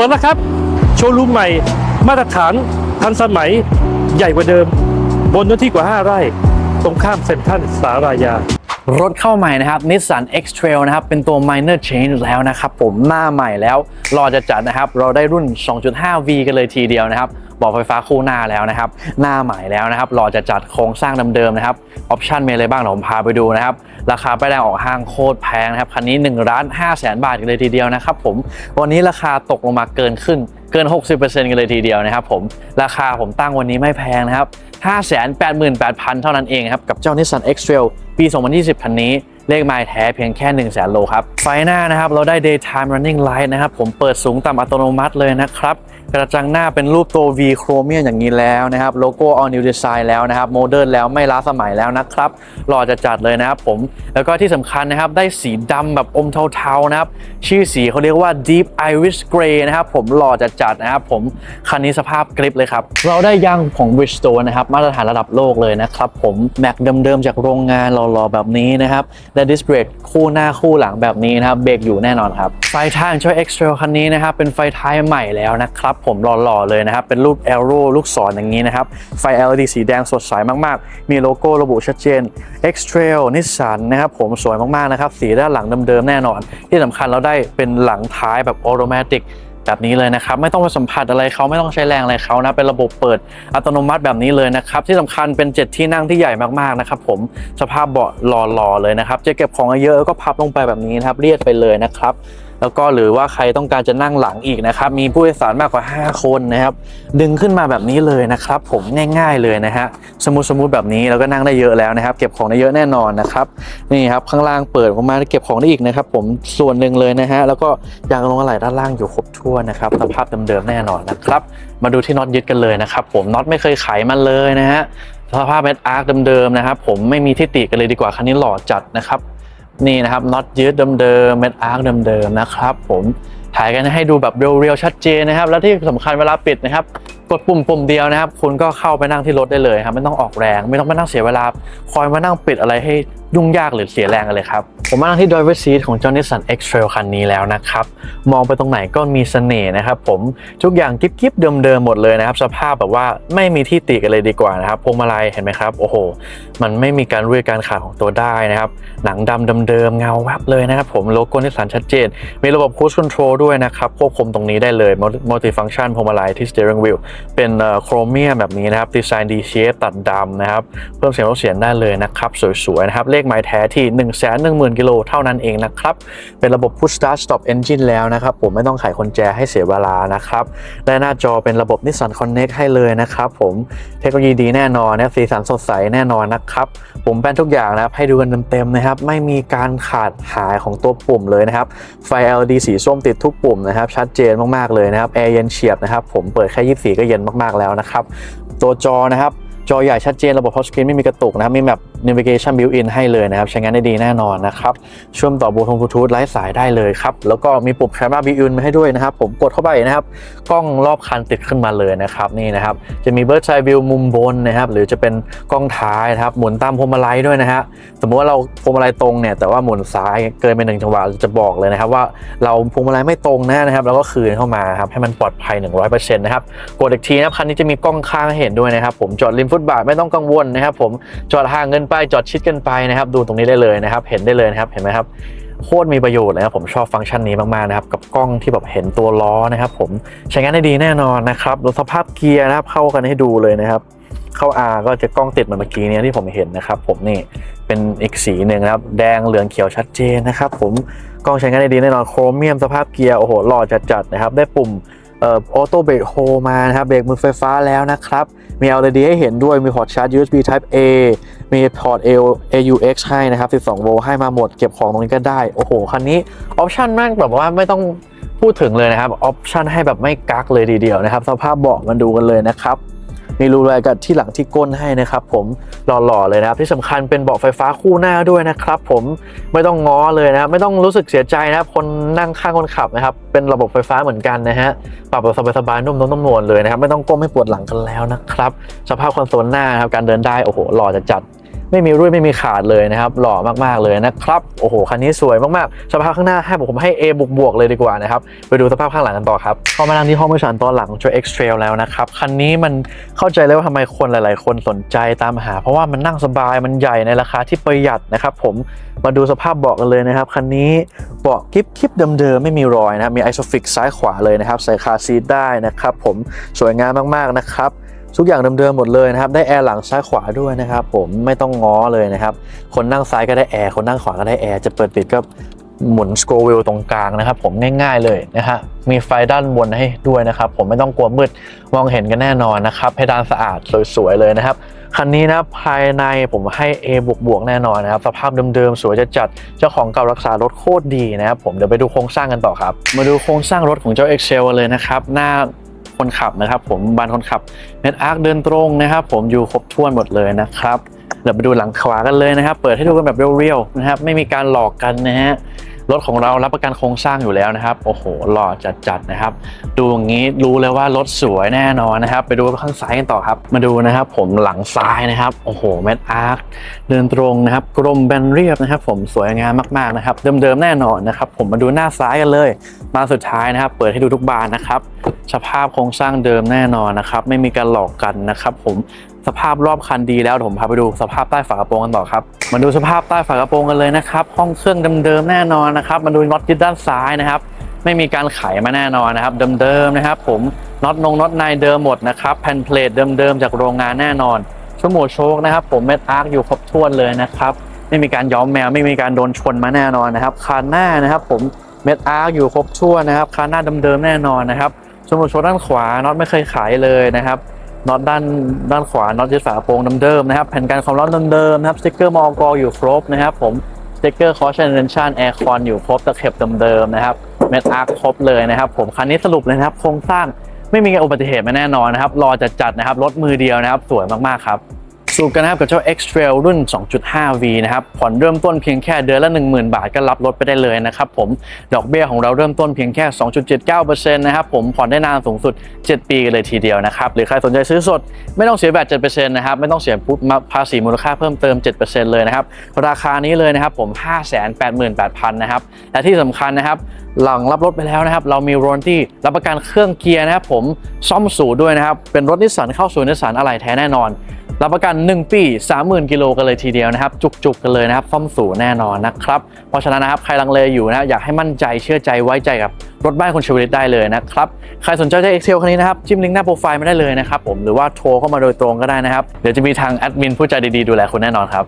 ปิดแล้วครับ โชว์รูมใหม่ มาตรฐานทันสมัยใหญ่กว่าเดิม บนเนื้อที่กว่า 5 ไร่ ตรงข้ามเซ็นทรัลสารายา รถเข้าใหม่นะครับ Nissan X-Trail นะครับ เป็นตัว minor change แล้วนะครับ ผมหน้าใหม่แล้ว รอจะจัดนะครับ เราได้รุ่น 2.5V กันเลยทีเดียวนะครับ บอกไฟฟ้าคู่หน้าแล้วนะครับ หน้าใหม่แล้วนะครับรอจะจัดโครงสร้างเดิมๆนะครับออปชันมีอะไรบ้างเดี๋ยวผมพาไปดูนะครับ ราคาป้ายแดงออกห้างโคตรแพงนะครับ คันนี้1ล้าน5แสนบาทกันเลยทีเดียวนะครับผมวันนี้ราคาตกลงมาเกินครึ่งเกิน 60%กันเลยทีเดียวนะครับผมราคาผมตั้งวันนี้ไม่แพงนะครับ 588,000 เท่านั้นเองครับ กับเจ้า Nissan X-Trail ปี 2020 คันนี้ เลขไมล์แท้เพียงแค่ 1 0 0 0 0แสนโลครับ ไฟหน้านะครับ เราได้ daytime running light นะครับ ผมเปิดสูงต่ำอัตโนมัติเลยนะครับ กระจังหน้าเป็นรูปตัว V โครเมียมอย่างนี้แล้วนะครับ โลโก้ all new design แล้วนะครับ โมเดิร์นแล้วไม่ล้าสมัยแล้วนะครับหล่อจะจัดเลยนะครับผม แล้วก็ที่สำคัญนะครับ ได้สีดำแบบอมเทาๆนะครับ ชื่อสีเขาเรียกว่า deep iris gray นะครับ ผมหล่อจะจัดนะครับผม คันนี้สภาพกริปเลยครับ เราได้ยางของ Bridgestone นะครับ มาตรฐานระดับโลกเลยนะครับผม แม็กเดิมๆจากโรงงานหล่อๆแบบนี้นะครับและดิสเบรกคู่หน้าคู่หลังแบบนี้นะครับเบรกอยู่แน่นอนครับ ไฟท้ายของเจ้า X-Trail คันนี้นะครับเป็นไฟท้ายใหม่แล้วนะครับ ผมหล่อๆเลยนะครับ เป็นรูป arrow ลูกศรอย่างนี้นะครับ ไฟ LED สีแดงสดใสมากๆ มีโลโก้ระบุชัดเจน X-Trail Nissan นะครับผมสวยมากๆนะครับ สีด้านหลังเดิมๆแน่นอน ที่สำคัญเราได้เป็นหลังท้ายแบบ automatic แบบนี้เลยนะครับไม่ต้องไปสัมผัสอะไรเขาไม่ต้องใช้แรงอะไรเขานะเป็นระบบเปิดอัตโนมัติแบบนี้เลยนะครับที่สำคัญเป็น 7 ที่นั่งที่ใหญ่มากๆนะครับผมสภาพเบาะหล่อๆเลยนะครับจะเก็บของเยอะก็พับลงไปแบบนี้นะครับเรียดไปเลยนะครับ แล้วก็หรือว่าใครต้องการจะนั่งหลังอีกนะครับ มีผู้โดยสารมากกว่า 5 คนนะครับ ดึงขึ้นมาแบบนี้เลยนะครับ ผมง่าย ๆเลยนะฮะสมูทสมูทแบบนี้แล้วก็นั่งได้เยอะแล้วนะครับ เก็บของได้เยอะแน่นอนนะครับนี่ครับข้างล่างเปิดออกมาเก็บของได้อีกนะครับ ผมส่วนหนึ่งเลยนะฮะแล้วก็ยางลงอะไหล่ด้านล่างอยู่ครบถ้วนนะครับสภาพเดิมๆแน่นอนนะครับมาดูที่น็อตยึดกันเลยนะครับ ผมน็อตไม่เคยไขมันเลยนะฮะสภาพเม็ดอาร์คเดิมๆนะครับ ผมไม่มีที่ติกันเลยดีกว่าคันนี้หล่อจัดนะครับ นี่นะครับน็อตยืดเดิมๆเม็ดอาร์คเดิมๆนะครับผม ถ่ายกันให้ดูแบบเรียวๆชัดเจนนะครับ แล้วที่สำคัญเวลาปิดนะครับ กดปุ่มปุ่มเดียวนะครับ คุณก็เข้าไปนั่งที่รถได้เลยครับไม่ต้องออกแรง ไม่ต้องมานั่งเสียเวลา คอยมานั่งปิดอะไรให้ยุ่งยากหรือเสียแรงกันเลยครับ ผมมานั่งที่ driver seat ของเจ้า Nissan X-Trail คันนี้แล้วนะครับ มองไปตรงไหนก็มีเสน่ห์นะครับผมทุกอย่างกิ๊บกิ๊บเดิมๆหมดเลยนะครับ สภาพแบบว่าไม่มีที่ติกันเลยดีกว่านะครับพวงมาลัยเห็นไหมครับโอ้โห มันไม่มีการรุ่ยการขาดของตัวได้นะครับ หนังดำเดิมๆเงาแวบเลยนะครับผมโลโก้นิสสันชัดเจน มีระบบ cruise control ด้วยนะครับควบคุมตรงนี้ได้เลย multi function พวงมาลัยที่ steering wheel เป็นโครเมียมแบบนี้นะครับดีไซน์ D shape ตัดดำนะครับเพิ่มเสียงลดเสียงได้เลยนะครับสวยๆนะครับเลขหมายแท้ที่ 1 1 0 0 0 0กิโลเท่านั้นเองนะครับเป็นระบบ push start stop engine แล้วนะครับผมไม่ต้องไขกุญแจให้เสียเวลานะครับและหน้าจอเป็นระบบ Nissan Connect ให้เลยนะครับผมเทคโนโลยีดีแน่นอนนะสีสันสดใสแน่นอนนะครับผมแปลนทุกอย่างนะครับให้ดูกันเต็มๆนะครับไม่มีการขาดหายของตัวปุ่มเลยนะครับไฟ LED สีส้มติดทุกปุ่มนะครับชัดเจนมากๆเลยนะครับแอร์เย็นเฉียบนะครับผมเปิดแค่ 24 ก็เย็นมากๆแล้วนะครับตัวจอนะครับจอใหญ่ชัดเจนระบบทัชสกรีนไม่มีกระตุกนะครับมีแบบ navigation built in ให้เลยนะครับ ใช้งานได้ดีแน่นอนนะครับเชื่อมต่อบลูทูธไร้สายได้เลยครับ แล้วก็มีปุ่ม camera built in มาให้ด้วยนะครับ ผมกดเข้าไปนะครับ กล้องรอบคันติดขึ้นมาเลยนะครับนี่นะครับ จะมี bird eye view มุมบนนะครับ หรือจะเป็นกล้องท้ายนะครับ หมุนตามพวงมาลัยด้วยนะฮะสมมติว่าเราพวงมาลัยตรงเนี่ยแต่ว่าหมุนซ้ายเกินไปหนึ่งจังหวะจะบอกเลยนะครับ ว่าเราพวงมาลัยไม่ตรงนะนะครับ แล้วก็คืนเข้ามาครับให้มันปลอดภัย 100%นะครับกดอีกทีนะครับคันนี้จะมีกล้องข้างให้เห็นด้วยนะครับผมจอดริมฟุตบาทไม่ต้องกังวลนะครับผมจอดห่างเกินไปจอดชิดกันไปนะครับ ดูตรงนี้ได้เลยนะครับ เห็นได้เลยนะครับเห็นไหมครับโคตรมีประโยชน์เลยครับผมชอบฟังก์ชันนี้มากๆนะครับกับกล้องที่แบบเห็นตัวล้อนะครับผมใช้งานได้ดีแน่นอนนะครับดูสภาพเกียร์นะครับเข้ากันให้ดูเลยนะครับเข้า R ก็จะกล้องติดเหมือนเมื่อกี้นี้ที่ผมเห็นนะครับ ผมนี่เป็นอีกสีหนึ่งนะครับ แดงเหลืองเขียวชัดเจนนะครับ ผมกล้องใช้งานได้ดีแน่นอนโครเมียมสภาพเกียร์โอ้โหหล่อจัดๆนะครับ ได้ปุ่ม ออโต้เบรกโฮมานะครับเบรกมือไฟฟ้าแล้วนะครับ มี LED ให้เห็นด้วยมีพอร์ตชาร์จ USB Type A มีพอร์ต AUX ให้นะครับ 12 โวลต์ให้มาหมดเก็บของตรงนี้ก็ได้ โอ้โห คันนี้ออปชันมากแบบว่าไม่ต้องพูดถึงเลยนะครับออปชันให้แบบไม่กักเลยทีเดียวนะครับ สภาพเบาะมันดูกันเลยนะครับมีรูรายกันที่หลังที่ก้นให้นะครับผมหล่อๆเลยนะครับ ที่สำคัญเป็นเบาะไฟฟ้าคู่หน้าด้วยนะครับผมไม่ต้องง้อเลยนะครับไม่ต้องรู้สึกเสียใจนะครับคน นั่งข้างคนขับนะครับ เป็นระบบไฟฟ้าเหมือนกันนะฮะ ปรับแบบสบายๆ นุ่มๆนุ่มนวลเลยนะครับ ไม่ต้องก้มให้ปวดหลังกันแล้วนะครับ สภาพคอนโซลหน้าครับ การเดินได้ โอ้โห หล่อจัดๆไม่มีรุ่ยไม่มีขาดเลยนะครับ หล่อมากๆเลยนะครับ โอ้โห คันนี้สวยมากๆ สภาพข้างหน้าให้ผมให้ A บวกบวกๆเลยดีกว่านะครับ ไปดูสภาพข้างหลังกันต่อครับเข้ามานั่งที่ห้องผู้โดยสารตอนหลังของ X Trail แล้วนะครับ คันนี้มันเข้าใจเลยว่าทำไมคนหลาย ๆ คนสนใจตามหา เพราะว่ามันนั่งสบาย มันใหญ่ในราคาที่ประหยัดนะครับ ผม มาดูสภาพเบาะกันเลยนะครับ คันนี้ เบาะกิ๊บกิ๊บเดิมๆไม่มีรอยนะครับมีไอโซฟิกซ้ายขวาเลยนะครับใส่คาซีทได้นะครับผมสวยงามมากๆนะครับทุกอย่างเดิมๆหมดเลยนะครับได้แอร์หลังซ้ายขวาด้วยนะครับผมไม่ต้องง้อเลยนะครับคนนั่งซ้ายก็ได้แอร์คนนั่งขวาก็ได้แอร์จะเปิดปิดก็หมุนสโครวิลตรงกลางนะครับผมง่ายๆเลยนะฮะมีไฟด้านบนให้ด้วยนะครับผมไม่ต้องกลัวมืดมองเห็นกันแน่นอนนะครับเพดานสะอาดสวยๆเลยนะครับ คันนี้นะภายในผมให้ A บวกบวกแน่นอนนะครับสภาพเดิมๆ สวยจะจัดเจ้าของเก่ารักษารถโคตรดีนะครับผมเดี๋ยวไปดูโครงสร้างกันต่อครับ มาดูโครงสร้างรถของเจ้า Excel เลยนะครับหน้าคนขับนะครับ ผมบานคนขับเม็ดอาร์คเดินตรงนะครับ ผมอยู่ครบถ้วนหมดเลยนะครับเดี๋ยวไปดูหลังขวากันเลยนะครับ เปิดให้ดูกันแบบเรียวๆนะครับไม่มีการหลอกกันนะฮะ รถของเรารับประกันโครงสร้างอยู่แล้วนะครับ โอ้โห หล่อจัดๆนะครับ ดูอย่างนี้รู้เลยว่ารถสวยแน่นอนนะครับ ไปดูข้างซ้ายกันต่อครับ มาดูนะครับ ผมหลังซ้ายนะครับ โอ้โห แมทอาร์ค เดินตรงนะครับ กลมแบนเรียบนะครับ ผมสวยงามมากๆนะครับ เดิมๆแน่นอนนะครับ ผมมาดูหน้าซ้ายกันเลยบาสุดท้ายนะครับ เปิดให้ดูทุกบานนะครับ สภาพโครงสร้างเดิมแน่นอนนะครับ ไม่มีการหลอกกันนะครับ ผม สภาพรอบคันดีแล้วเดี๋ยวผมพาไปดูสภาพใต้ฝากระโปรงกันต่อครับมาดูสภาพใต้ฝากระโปรงกันเลยนะครับ ห้องเครื่องเดิมๆแน่นอนนะครับมาดูน็อตยึดด้านซ้ายนะครับไม่มีการไขมาแน่นอนนะครับ เดิมๆนะครับ ผมน็อตนงน็อตในเดิมหมดนะครับแผ่นเพลทเดิมๆจากโรงงานแน่นอนชั่วโมงโชคนะครับ ผมเม็ดอาร์คอยู่ครบถ้วนเลยนะครับไม่มีการย้อมแมวไม่มีการโดนชนมาแน่นอนนะครับคานหน้านะครับ ผมเม็ดอาร์คอยู่ครบถ้วนนะครับคานหน้าเดิมๆแน่นอนนะครับชั่วโมงโชคด้านขวาน็อตไม่เคยขายเลยนะครับ น็อตด้านด้านขวาน็อตยึดฝาโปรงเดิมๆนะครับแผ่นกันความร้อนเดิมๆนะครับสติ๊กเกอร์มอกอยู่ครบนะครับผมสติ๊กเกอร์คอร์ชันเรนชันแอร์คอนอยู่ครบตะเข็บเดิมๆนะครับเม็ดอาร์คครบเลยนะครับ ผมคันนี้สรุปเลยนะครับโครงสร้างไม่มีอุบัติเหตุมาแน่นอนนะครับรอจัดจัดๆนะครับรถมือเดียวนะครับ สวยมากๆครับ สรุปกันนะครับกับเจ้า X Trail รุ่น 2.5V นะครับ ผ่อนเริ่มต้นเพียงแค่เดือนละ 10,000 บาทก็รับรถไปได้เลยนะครับผม ดอกเบี้ยของเราเริ่มต้นเพียงแค่ 2.79%นะครับผม ผ่อนได้นานสูงสุด 7 ปีเลยทีเดียวนะครับ หรือใครสนใจซื้อสด ไม่ต้องเสียแบต7%นะครับ ไม่ต้องเสียภาษีมูลค่าเพิ่มเติม 7%เลยนะครับ ราคานี้เลยนะครับผม 588,000 นะครับ และที่สำคัญนะครับ หลังรับรถไปแล้วนะครับ เรามี warranty รับประกันเครื่องเกียร์นะครับผม ซ่อมสูด้วยนะครับ เป็นรถนิสสันเข้าสู่นิสสันอะไหล่แท้แน่นอน รับประกัน 1 ปี 30,000 กิโลกันเลยทีเดียวนะครับ จุกๆกันเลยนะครับ ซ่อมสูแน่นอนนะครับ เพราะฉะนั้นนะครับใครลังเลอยู่นะครับอยากให้มั่นใจเชื่อใจไว้ใจกับรถบ้านคุณชวลิตได้เลยนะครับ ใครสนใจจะ Excel คันนี้นะครับ จิ้มลิงก์หน้าโปรไฟล์มาได้เลยนะครับผมหรือว่าโทรเข้ามาโดยตรงก็ได้นะครับ เดี๋ยวจะมีทางแอดมินผู้ใจดีๆดูแลคุณแน่นอนครับ